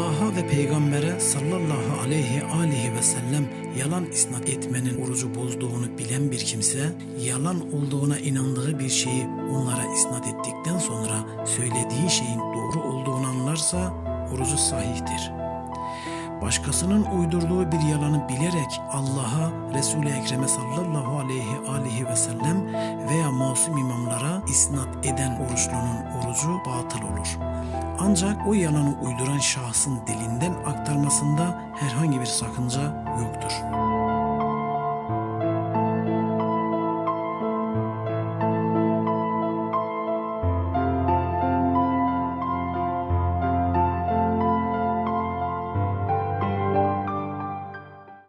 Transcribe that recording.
Allah'a ve peygambere sallallahu aleyhi aleyhi ve sellem yalan isnat etmenin orucu bozduğunu bilen bir kimse, yalan olduğuna inandığı bir şeyi onlara isnat ettikten sonra söylediği şeyin doğru olduğunu anlarsa orucu sahihtir. Başkasının uydurduğu bir yalanı bilerek Allah'a, Resul-i Ekrem'e sallallahu aleyhi aleyhi ve sellem veya masum imamlara isnat eden oruçlunun orucu batıl olur. Ancak o yalanı uyduran şahsın dilinden aktarmasında herhangi bir sakınca yoktur.